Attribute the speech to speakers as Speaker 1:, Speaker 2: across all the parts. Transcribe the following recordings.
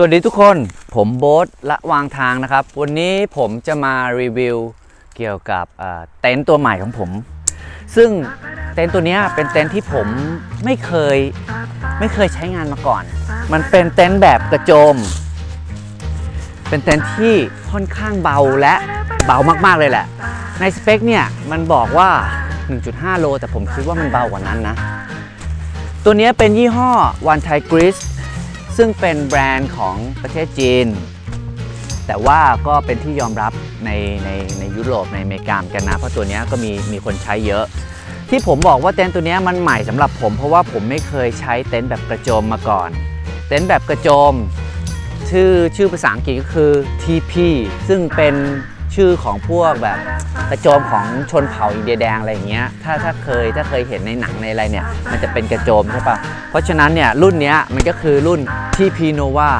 Speaker 1: สวัสดีทุกคนผมโบ๊ทละวางทางนะครับ วันนี้ผมจะมารีวิวเกี่ยวกับเต็นท์ตัวใหม่ของผม ซึ่งเต็นท์ตัวนี้เป็นเต็นท์ที่ผมไม่เคยไม่เคยใช้งานมาก่อน มันเป็นเต็นท์แบบกระโจม เป็นเต็นท์ที่ค่อนข้างเบาและเบามากๆเลยแหละ ในสเปคเนี่ยมันบอกว่า 1.5 โล แต่ผมคิดว่ามันเบากว่านั้นนะ ตัวนี้เป็นยี่ห้อ One Thai Grease ซึ่งเป็นแบรนด์ของประเทศจีน แต่ว่าก็เป็นที่ยอมรับในในในยุโรปในอเมริกากันนะ เพราะตัวนี้ก็มีมีคนใช้เยอะ ที่ผมบอกว่าเต็นท์ตัวนี้มันใหม่สำหรับผม เพราะว่าผมไม่เคยใช้เต็นท์แบบกระโจมมาก่อน เต็นท์แบบกระโจม ชื่อชื่อภาษาอังกฤษก็คือ TP ซึ่งเป็น ชื่อของพวกแบบกระโจมของชนเผ่าอินเดียแดงอะไรอย่างเงี้ย ถ้าถ้าเคยถ้าเคยเห็นในหนังในอะไรเนี่ย มันจะเป็นกระโจมใช่ปะเพราะฉะนั้นเนี่ยรุ่นเนี้ยมันก็คือรุ่น TP Nova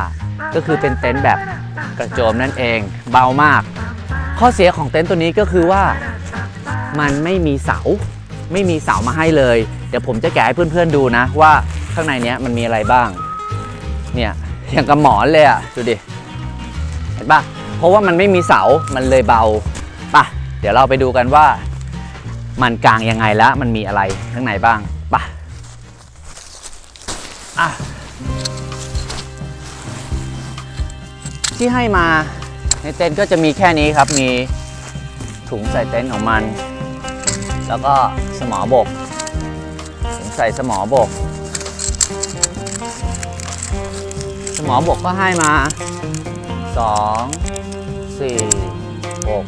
Speaker 1: ก็คือเป็นเต็นท์แบบกระโจมนั่นเองเบามาก ข้อเสียของเต็นท์ตัวนี้ก็คือว่ามันไม่มีเสาไม่มีเสามาให้เลย เดี๋ยวผมจะแกะให้เพื่อนๆดูนะ ว่าข้างในเนี้ยมันมีอะไรบ้าง เนี่ยอย่างกับหมอนเลยอะดูดิ เห็นปะ เพราะว่ามันไม่มีเสา มันเลยเบาปะเดี๋ยวเราไปดูกันว่า มันกลางยังไงแล้วมันมีอะไรข้างในบ้างปะอะที่ให้มาในเต็นท์ก็จะมีแค่นี้ครับ มีถุงใส่เต็นท์ของมัน แล้วก็สมอบกถุงใส่สมอบก สมอบกก็ให้มา 2 4 6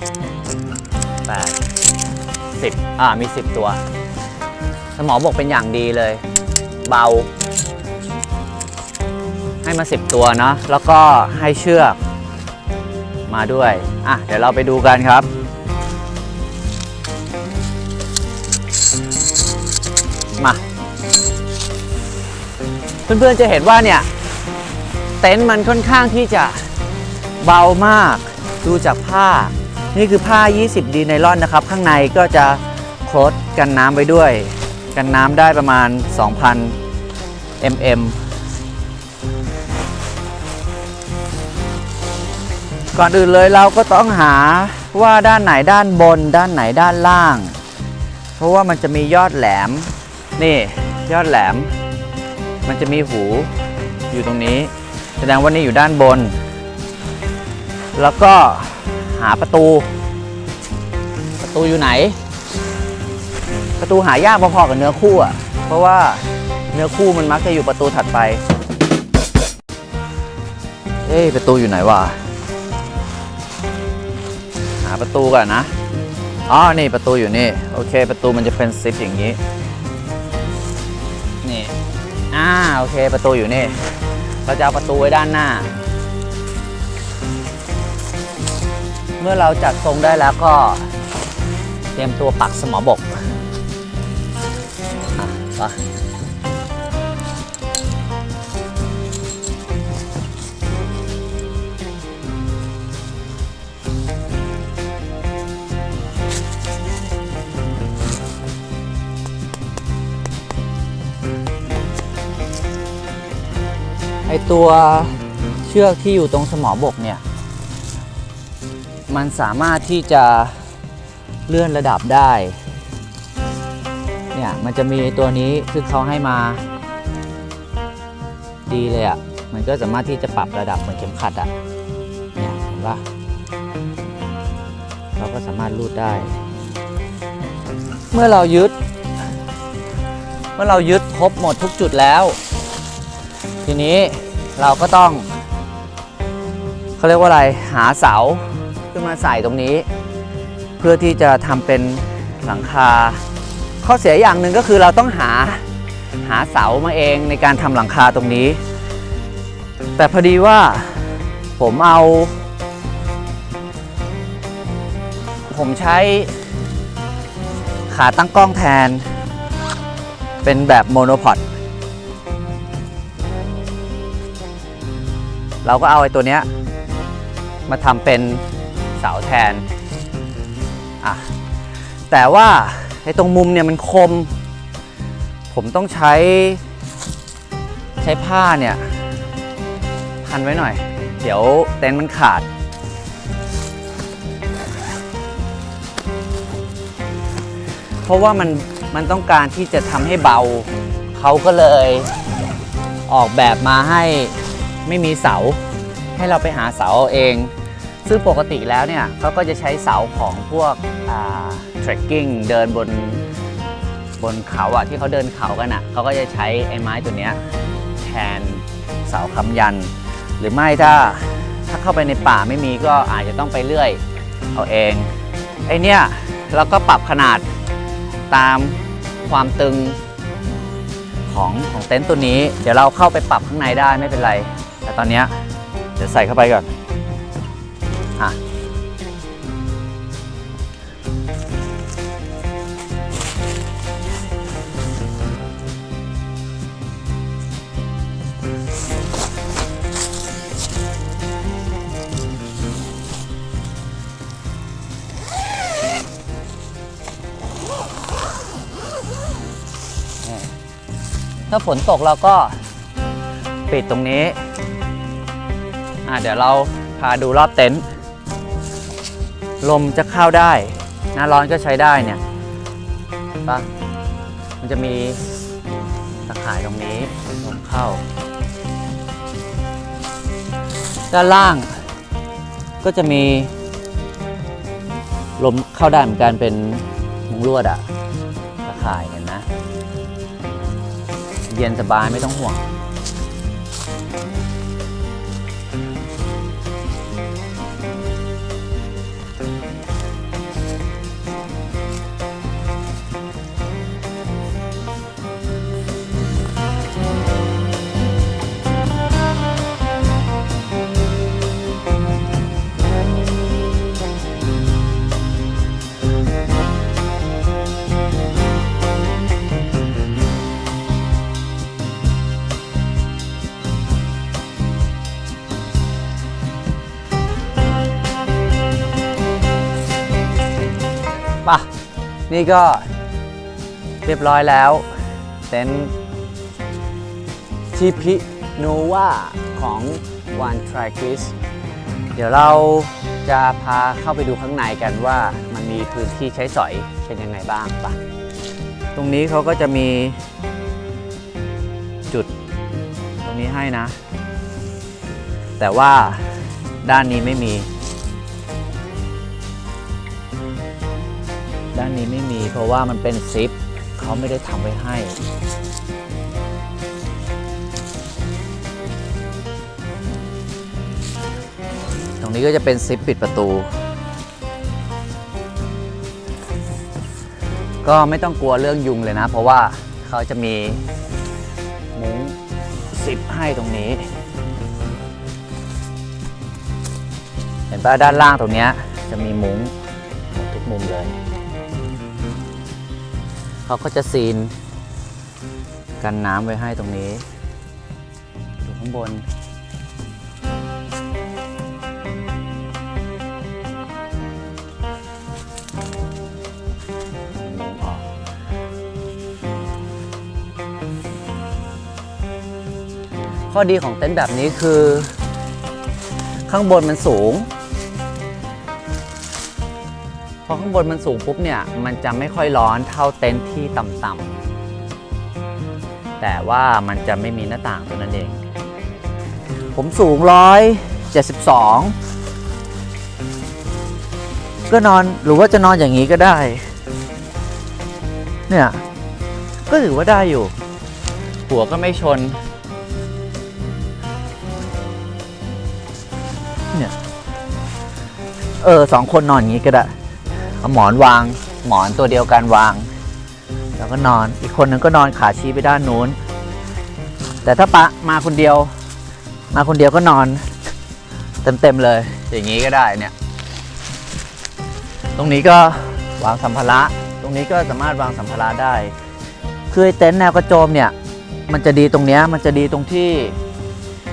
Speaker 1: 8 10อ่ามี10ตัว สมอบอกเป็นอย่างดีเลย เบา ให้มา10ตัวเนาะแล้วก็ให้เชือกมาด้วย อะ เดี๋ยวเราไปดูกันครับมาเพื่อนๆจะเห็นว่าเนี่ย เต็นท์มันค่อนข้างที่จะเบามาก ดูจากผ้า นี่คือผ้า 20 ดีไนลอนนะครับ ข้างในก็จะโคลดกันน้ำไว้ด้วย กันน้ำได้ประมาณ 2,000 mm ก่อนอื่นเลยเราก็ต้องหาว่าด้านไหนด้านบน ด้านไหนด้านล่าง เพราะว่ามันจะมียอดแหลม นี่ยอดแหลม มันจะมีหูอยู่ตรงนี้ แสดงว่านี่อยู่ด้านบน แล้วก็หาประตู ประตูอยู่ไหน ประตูหายากพอๆกับเนื้อคู่อะ เพราะว่าเนื้อคู่มันมักจะอยู่ประตูถัดไป เอ้ยประตูอยู่ไหนวะ หาประตูก่อนนะ อ๋อ นี่ประตูอยู่นี่ โอเค ประตูมันจะเป็นซิปอย่างนี้ นี่ อ่า โอเค ประตูอยู่นี่ เราจะเอาประตูไว้ด้านหน้า เมื่อเราจัดทรงได้แล้วก็เตรียมตัวปักสมอบกอะไปไอตัวเชือกที่อยู่ตรงสมอบกเนี่ย มันสามารถที่จะเลื่อนระดับได้ เนี่ยมันจะมีตัวนี้ซึ่งเขาให้มา ดีเลยอะ่ะ มันก็สามารถที่จะปรับระดับเหมือนเข็มขัดอะ่ะ เนี่ยเห็นปะเราก็สามารถรูดได้ เมื่อเรายึด เมื่อเรายึดครบหมดทุกจุดแล้ว ทีนี้เราก็ต้องเขาเรียกว่าอะไรหาเสา ขึ้นมาใส่ตรงนี้ เพื่อที่จะทำเป็นหลังคา ข้อเสียอย่างหนึ่งก็คือเราต้องหาหาเสามาเองในการทำหลังคาตรงนี้ แต่พอดีว่าผมเอา ผมใช้ขาตั้งกล้องแทน เป็นแบบโมโนพอดเราก็เอาไอ้ตัวเนี้ยมาทำเป็น เสาแทนอะแต่ว่าไอ้ตรงมุมเนี่ยมันคม ผมต้องใช้ใช้ผ้าเนี่ยผคันไว้หน่อย เดี๋ยวเต็นท์มันขาด เพราะว่ามันมันต้องการที่จะทำให้เบา เขาก็เลยออกแบบมาให้ไม่มีเสา ให้เราไปหาเสาเอาเอง ซึ่งปกติแล้วเนี่ยเขาก็จะใช้เสาของพวกเทรคกิ้งเดินบนบนเขาอะที่เขาเดินเขากันอะเขาก็จะใช้ไอ้ไม้ตัวเนี้ยแทนเสาค้ำยัน หรือไม่ถ้าถ้าเข้าไปในป่าไม่มีก็อาจจะต้องไปเลื่อยเอาเองไอเนี้ยเราก็ปรับขนาดตามความตึงของของเต็นท์ตัวนี้ เดี๋ยวเราเข้าไปปรับข้างในได้ไม่เป็นไร แต่ตอนเนี้ยเดี๋ยวใส่เข้าไปก่อน อะถ้าฝนตกเราก็ปิดตรงนี้อะเดี๋ยวเราพาดูรอบเต็นท์ ลมจะเข้าได้ หน้าร้อนก็ใช้ได้เนี่ยปะมันจะมีตะข่ายตรงนี้ลมเข้า ด้านล่างก็จะมีลมเข้าได้เหมือนกันเป็นมุงลวดอะตะข่ายเห็นนะ เย็นสบายไม่ต้องห่วง นี่ก็เรียบร้อยแล้วเต็นท์ทีพิโนวาของวันทริกิสเดี๋ยวเราจะพาเข้าไปดูข้างในกันว่ามันมีพื้นที่ใช้สอยเป็นยังไงบ้างปะตรงนี้เขาก็จะมีจุดตรงนี้ให้นะ แต่ว่าด้านนี้ไม่มี ด้านนี้ไม่มีเพราะว่ามันเป็นซิปเขาไม่ได้ทำไว้ให้ ตรงนี้ก็จะเป็นซิปปิดประตู ก็ไม่ต้องกลัวเรื่องยุงเลยนะ เพราะว่าเขาจะมีมุ้งซิปให้ตรงนี้ เห็นป่ะด้านล่างตรงนี้จะมีมุ้งทุกมุมเลย เขาก็จะซีน กันน้ำไว้ให้ตรงนี้ ดูข้างบน ข้อดีของเต็นท์แบบนี้คือ ข้างบนมันสูง อข้างบนมันสูงปุ๊บเนี่ยมันจะไม่ค่อยร้อนเท่าเต็นท์ที่ต่ำๆแต่ว่ามันจะไม่มีหน้าต่างตัวนั้นเอง ผมสูงร้อยเจ็ดสิบสองก็นอนหรือว่าจะนอนอย่างนี้ก็ได้ เนี่ย ก็ถือว่าได้อยู่ หัวก็ไม่ชน เนี่ย เออสองคนนอนอย่างนี้ก็ได้ เอาหมอนวาง หมอนตัวเดียวกันวาง แล้วก็นอน อีกคนนึงก็นอนขาชี้ไปด้านนู้น แต่ถ้าปะมาคนเดียว มาคนเดียวก็นอน เต็มๆเลย อย่างนี้ก็ได้เนี่ย ตรงนี้ก็วางสัมภาระ ตรงนี้ก็สามารถวางสัมภาระได้ คือเต็นท์แนวกระโจมเนี่ย มันจะดีตรงเนี้ย มันจะดีตรงที่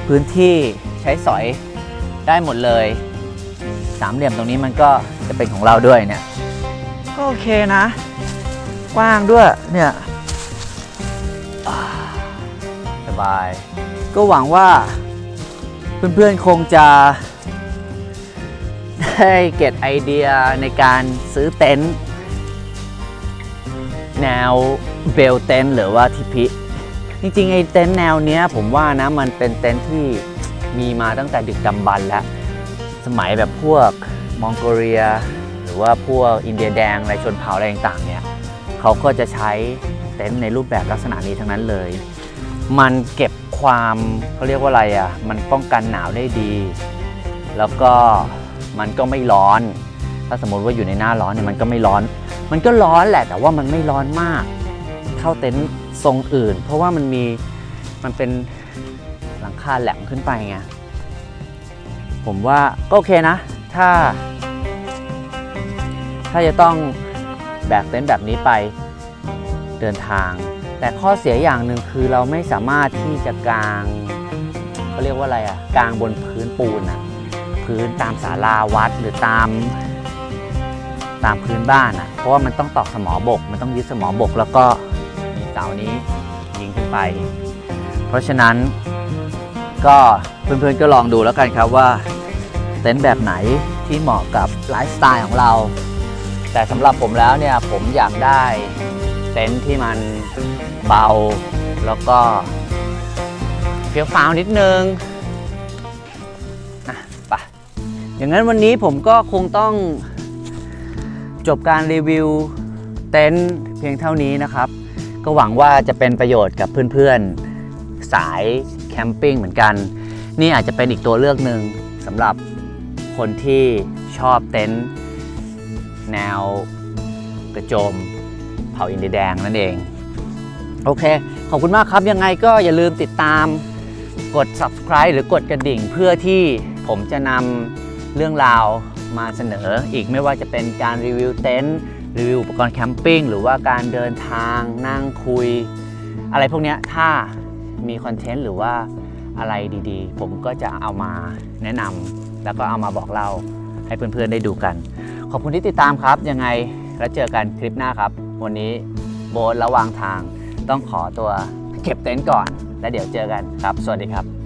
Speaker 1: พื้นที่ใช้สอยได้หมดเลย สามเหลี่ยมตรงนี้มันก็จะเป็นของเราด้วยเนี่ย ก็โอเคนะ กว้างด้วยเนี่ยอ่าสบาย ก็หวังว่าเพื่อนๆคงจะ ได้เก็ตไอเดียในการซื้อเต็นท์แนวเบลเต็นท์หรือว่าทิพิ จริงๆ ไอ้เต็นท์แนวเนี้ยผมว่านะมันเป็นเต็นท์ที่มีมาตั้งแต่ดึกดำบรรพ์แล้ว สมัยแบบพวกมองโกเลีย หรือว่าพวกอินเดียแดงอะไรชนเผ่าอะไรต่างๆเนี่ยเขาก็จะใช้เต็นท์ในรูปแบบลักษณะนี้ทั้งนั้นเลย มันเก็บความเขาเรียกว่าอะไรอะ่ะมันป้องกันหนาวได้ดี แล้วก็มันก็ไม่ร้อน ถ้าสมมติว่าอยู่ในหน้าร้อนเนี่ยมันก็ไม่ร้อน มันก็ร้อนแหละแต่ว่ามันไม่ร้อนมาก เท่าเต็นท์ทรงอื่น เพราะว่ามันมีมันเป็นหลังคาแหลมขึ้นไปไงผมว่าก็โอเคนะ ถ้า ถ้าจะต้องแบกเต็นท์แบบนี้ไปเดินทาง แต่ข้อเสียอย่างหนึ่งคือเราไม่สามารถที่จะกางเขาเรียกว่าอะไรอะกางบนพื้นปูนอะพื้นตามศาลาวัดหรือตามตามพื้นบ้านอะเพราะว่ามันต้องตอกสมอบก มันต้องยึดสมอบก แล้วก็มีเสานี้ยิงขึ้นไป เพราะฉะนั้นก็เพื่อนๆก็ลองดูแล้วกันครับว่าเต็นท์แบบไหนที่เหมาะกับไลฟ์สไตล์ของเรา แต่สำหรับผมแล้วเนี่ยผมอยากได้เต็นท์ที่มันเบา แล้วก็เฟี้ยวฟ้าวนิดนึงนะไปอย่างนั้นวันนี้ผมก็คงต้องจบการรีวิวเต็นท์เพียงเท่านี้นะครับ ก็หวังว่าจะเป็นประโยชน์กับเพื่อนๆ สายแคมปิ้งเหมือนกัน นี่อาจจะเป็นอีกตัวเลือกหนึ่งสำหรับคนที่ชอบเต็นท์ แนวกระโจมเผาอินเดียแดงนั่นเอง โอเค ขอบคุณมากครับยังไงก็อย่าลืมติดตามกด subscribe หรือกดกระดิ่งเพื่อที่ผมจะนำเรื่องราวมาเสนออีกไม่ว่าจะเป็นการรีวิวเต็นท์รีวิวอุปกรณ์แคมปิ้งหรือว่าการเดินทางนั่งคุย อะไรพวกนี้ถ้ามีคอนเทนต์หรือว่าอะไรดีๆ ผมก็จะเอามาแนะนำแล้วก็เอามาบอกเล่าให้เพื่อนๆได้ดูกัน ขอบคุณที่ติดตามครับ ยังไงแล้วเจอกันคลิปหน้าครับ วันนี้โบนระหวางทางต้องขอตัวเก็บเต็นท์ก่อน แล้วเดี๋ยวเจอกันครับ สวัสดีครับ